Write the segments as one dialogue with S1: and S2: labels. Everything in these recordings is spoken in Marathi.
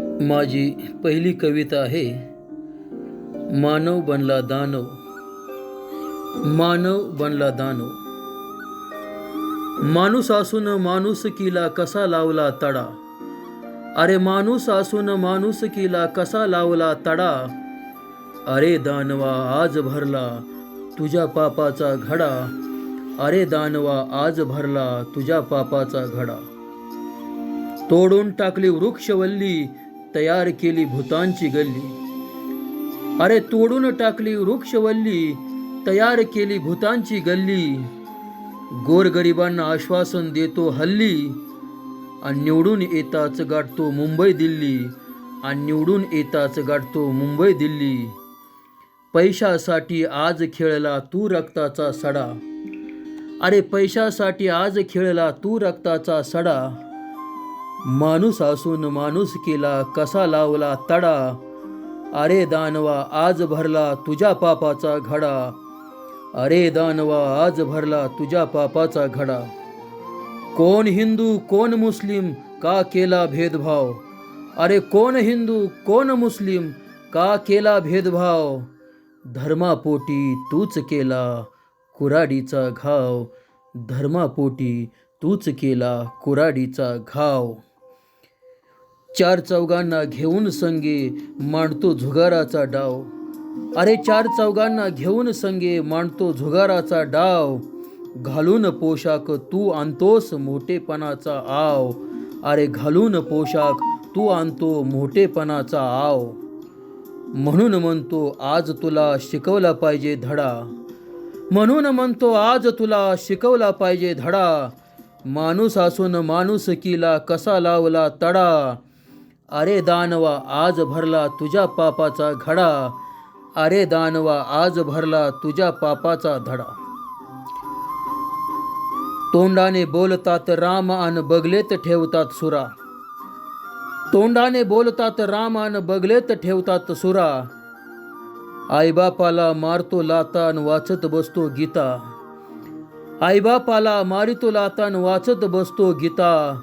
S1: माझी पहिली कविता आहे मानव बनला दानव. मानव बनला दानव. माणूस असून माणुसकीला कसा लावला तडा? अरे माणूस असून माणुसकीला कसा लावला तडा? अरे दानवा आज भरला तुझ्या पापाचा घडा. अरे दानवा आज भरला तुझ्या पापाचा घडा. तोडून टाकली वृक्षवल्ली तयार केली भूतांची गल्ली. अरे तोडून टाकली वृक्षवल्ली तयार केली भूतांची गल्ली. गोरगरिबांना आश्वासन देतो हल्ली आणि निवडून येताच गाठतो मुंबई दिल्ली आणि निवडून येताच गाठतो मुंबई दिल्ली. पैशासाठी आज खेळला तू रक्ताचा सडा. अरे पैशासाठी आज खेळला तू रक्ताचा सडा. माणूस असून माणूस केला कसा लावला तडा? अरे दानवा आज भरला तुझ्या पापाचा घडा. अरे दानवा आज भरला तुझ्या पापाचा घडा. कोण हिंदू कोण मुस्लिम का केला भेदभाव? अरे कोण हिंदू कोण मुस्लिम का केला भेदभाव? धर्मापोटी तूच केला कुराडीचा घाव. धर्मापोटी तूच केला कुराडीचा घाव. चार चौघांना घेऊन संगे मांडतो झुगाराचा डाव. अरे चार चौघांना घेऊन संगे मांडतो झुगाराचा डाव. घालून पोशाख तू आणतोस मोठेपणाचा आव. अरे घालून पोशाख तू आणतो मोठेपणाचा आव. म्हणून म्हणतो आज तुला शिकवला पाहिजे धडा. म्हणून म्हणतो आज तुला शिकवला पाहिजे धडा. माणूस असून माणुसकीला कसा लावला तडा? अरे दानवा आज भरला तुझ्या पापाचा घडा. अरे दानवा आज भरला तुझ्या पापाचा धडा. तोंडाने बोलतात राम अन बगलेत ठेवतात सुरा. तोंडाने बोलतात राम अन बगलेत ठेवतात सुरा. आईबापाला मारतो लातान वाचत बसतो गीता. आईबापाला मारितो लातान वाचत बसतो गीता.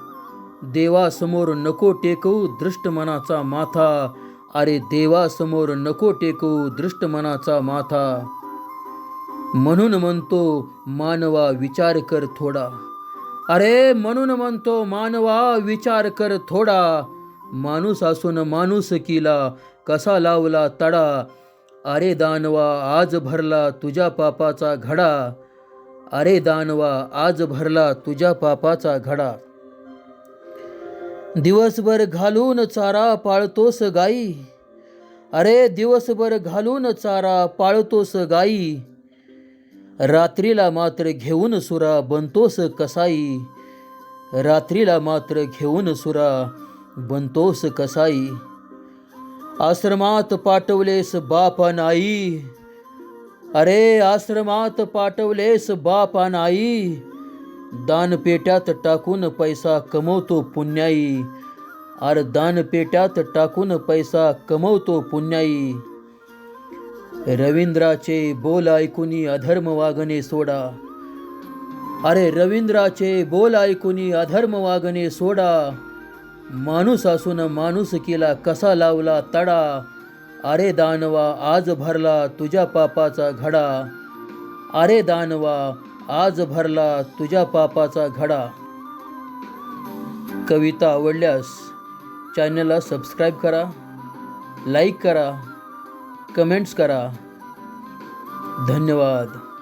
S1: देवासमोर नको टेकवू दृष्ट मनाचा माथा. अरे देवासमोर नको टेकवू दृष्ट मनाचा माथा. म्हणून म्हणतो मानवा विचार कर थोडा. अरे म्हणून म्हणतो मानवा विचार कर थोडा. माणूस असून माणूस किला कसा लावला तडा. अरे दानवा आज भरला तुझ्या पापाचा घडा. अरे दानवा आज भरला तुझ्या पापाचा घडा. दिवसभर घालून चारा पाळतोस गाई. अरे दिवसभर घालून चारा पाळतोस गाई. रात्रीला मात्र घेऊन सुरा बनतोस कसाई. रात्रीला मात्र घेऊन सुरा बनतोस कसाई. आश्रमात पाठवलेस बाप नाई आई अरे आश्रमात पाठवलेस बाप नाई आई दानपेट्यात टाकून पैसा कमवतो पुण्याई. अरे दानपेट्यात टाकून पैसा कमवतो पुण्याई. रवींद्राचे बोल ऐकूनी अधर्म वागणे सोडा. अरे रवींद्राचे बोल ऐकूनी अधर्म वागणे सोडा. माणूस असून माणूस केला कसा लावला तडा. अरे दानवा आज भरला तुझ्या पापाचा घडा. अरे दानवा आज भरला तुझ्या पापाचा घडा. कविता आवडल्यास चॅनलला सबस्क्राईब करा लाईक करा कमेंट्स करा. धन्यवाद.